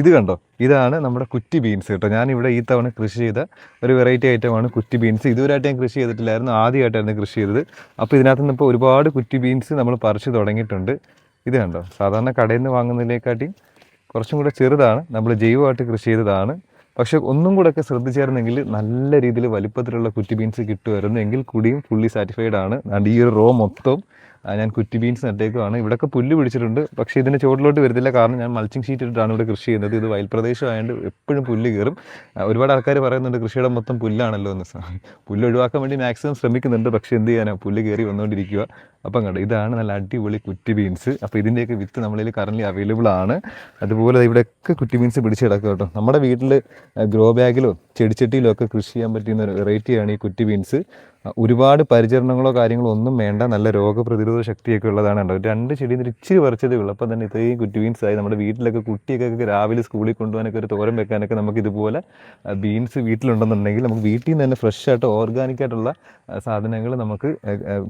ഇത് കണ്ടോ? ഇതാണ് നമ്മുടെ കുറ്റി ബീൻസ് കേട്ടോ. ഞാനിവിടെ ഈ തവണ കൃഷി ചെയ്ത ഒരു വെറൈറ്റി ഐറ്റമാണ് കുറ്റി ബീൻസ് ഇതുവരെയായിട്ട് ഞാൻ കൃഷി ചെയ്തിട്ടില്ലായിരുന്നു. ആദ്യമായിട്ടായിരുന്നു കൃഷി ചെയ്തത്. അപ്പോൾ ഇതിനകത്ത് നിന്ന് ഇപ്പോൾ ഒരുപാട് കുറ്റി ബീൻസ് നമ്മൾ പറിച്ച് തുടങ്ങിയിട്ടുണ്ട്. ഇത് കണ്ടോ? സാധാരണ കടയിൽ നിന്ന് വാങ്ങുന്നതിനേക്കാട്ടിയും കുറച്ചും കൂടെ ചെറുതാണ്. നമ്മൾ ജൈവമായിട്ട് കൃഷി ചെയ്തതാണ്. പക്ഷെ ഒന്നും കൂടെ ഒക്കെ ശ്രദ്ധിച്ചായിരുന്നെങ്കിൽ നല്ല രീതിയിൽ വലിപ്പത്തിലുള്ള കുറ്റി ബീൻസ് കിട്ടുമായിരുന്നു. എങ്കിൽ കൂടിയും ഫുള്ളി സാറ്റിസ്ഫൈഡ് ആണ്. ഈ ഒരു റോ മൊത്തം ഞാൻ കുറ്റി ബീൻസ് നട്ടേക്കുവാണ്. ഇവിടെയൊക്കെ പുല്ല് പിടിച്ചിട്ടുണ്ട്. പക്ഷേ ഇതിന്റെ ചുവട്ടിലോട്ട് വരുന്നില്ല കാരണം ഞാൻ മൾച്ചിങ് ഷീറ്റ് ഇട്ടിട്ടാണ് ഇവിടെ കൃഷി ചെയ്യുന്നത്. ഇത് വയൽ പ്രദേശമായതുകൊണ്ട് എപ്പോഴും പുല്ല് കയറും ഒരുപാട് ആൾക്കാർ പറയുന്നുണ്ട് കൃഷിയുടെ മൊത്തം പുല്ലാണല്ലോ എന്ന്. പുല്ല് ഒഴിവാക്കാൻ വേണ്ടി മാക്സിമം ശ്രമിക്കുന്നുണ്ട്. പക്ഷേ എന്ത് ചെയ്യാനാ? പുല്ല് കയറി വന്നുകൊണ്ടിരിക്കുക അപ്പം കണ്ടോ ഇതാണ് നല്ല അടിപൊളി കുറ്റി ബീൻസ്. അപ്പോൾ ഇതിന്റെയൊക്കെ വിത്ത് നമ്മളിൽ കറൻലി അവൈലബിൾ ആണ്. അതുപോലെ ഇവിടെയൊക്കെ കുറ്റി ബീൻസ് പിടിച്ച് കിടക്കുക കേട്ടോ. നമ്മുടെ വീട്ടിൽ ഗ്രോ ബാഗിലോ ചെടിച്ചട്ടിയിലോ ഒക്കെ കൃഷി ചെയ്യാൻ പറ്റുന്ന ഒരു വെറൈറ്റിയാണ് ഈ കുറ്റി ബീൻസ്. ഒരുപാട് പരിചരണങ്ങളോ കാര്യങ്ങളോ ഒന്നും വേണ്ട നല്ല രോഗപ്രതിരോധ ശക്തിയൊക്കെ ഉള്ളതാണ് ഉണ്ടാവും രണ്ട് നിന്ന് ഇച്ചിരി പറിച്ചതേ ഉള്ളൂ. അപ്പോൾ തന്നെ ഇത്രയും കുറ്റുബീൻസ് ആയി നമ്മുടെ വീട്ടിലൊക്കെ കുട്ടിയൊക്കെ രാവിലെ സ്കൂളിൽ കൊണ്ടുപോകാനൊക്കെ ഒരു തോരം വെക്കാനൊക്കെ നമുക്ക് ഇതുപോലെ ബീൻസ് വീട്ടിലുണ്ടെന്നുണ്ടെങ്കിൽ നമുക്ക് വീട്ടിൽ നിന്ന് തന്നെ ഫ്രഷ് ആയിട്ട് ഓർഗാനിക് ആയിട്ടുള്ള സാധനങ്ങൾ നമുക്ക്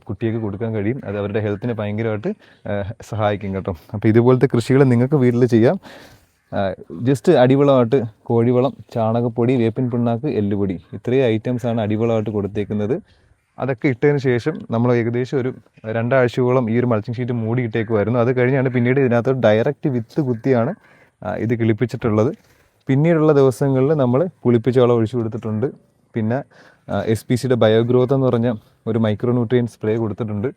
കുട്ടിയൊക്കെ കൊടുക്കാൻ കഴിയും. അത് അവരുടെ ഹെൽത്തിനെ ഭയങ്കരമായിട്ട് സഹായിക്കും കേട്ടോ. അപ്പോൾ ഇതുപോലത്തെ കൃഷികൾ നിങ്ങൾക്ക് വീട്ടിൽ ചെയ്യാം. ജസ്റ്റ് അടിവളമായിട്ട് കോഴിവളം ചാണകപ്പൊടി വേപ്പിൻ പിണ്ണാക്ക് എല്ലുപൊടി. ഇത്രയും ആണ് അടിവളമായിട്ട് കൊടുത്തേക്കുന്നത്. അതൊക്കെ ഇട്ടതിന് ശേഷം നമ്മൾ ഏകദേശം ഒരു രണ്ടാഴ്ചയോളം ഈ ഒരു മൾച്ചിങ് ഷീറ്റ് മൂടി ഇട്ടേക്കുമായിരുന്നു അത് കഴിഞ്ഞാണ് പിന്നീട് ഇതിനകത്ത് ഡയറക്റ്റ് വിത്ത് കുത്തിയാണ് ഇത് കിളിപ്പിച്ചിട്ടുള്ളത്. പിന്നീടുള്ള ദിവസങ്ങളിൽ നമ്മൾ പുളിപ്പിച്ച വളം ഒഴിച്ചു കൊടുത്തിട്ടുണ്ട്. പിന്നെ എസ് പി സിയുടെ ബയോഗ്രോത്ത് എന്ന് പറഞ്ഞ ഒരു മൈക്രോ ന്യൂട്രിയൻ സ്പ്രേ കൊടുത്തിട്ടുണ്ട്.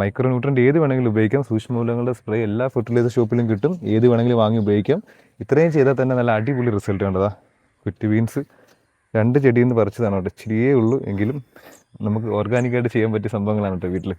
മൈക്രോ ന്യൂട്രിയന്റ് ഏത് വേണമെങ്കിലും ഉപയോഗിക്കാം. സൂക്ഷ്മമൂലങ്ങളുടെ സ്പ്രേ എല്ലാ ഫെർട്ടിലൈസർ ഷോപ്പിലും കിട്ടും. ഏത് വേണമെങ്കിലും വാങ്ങി ഉപയോഗിക്കാം. ഇത്രയും ചെയ്താൽ തന്നെ നല്ല അടിപൊളി റിസൾട്ട് കണ്ടതാ. കുറ്റി ബീൻസ് രണ്ട് ചെടിയിൽ നിന്ന് പറിച്ചതാണ് കേട്ടോ. ഇച്ചിരിയേ ഉള്ളൂ എങ്കിലും നമുക്ക് ഓർഗാനിക്കായിട്ട് ചെയ്യാൻ പറ്റിയ സംഭവങ്ങളാണ് കേട്ടോ വീട്ടിൽ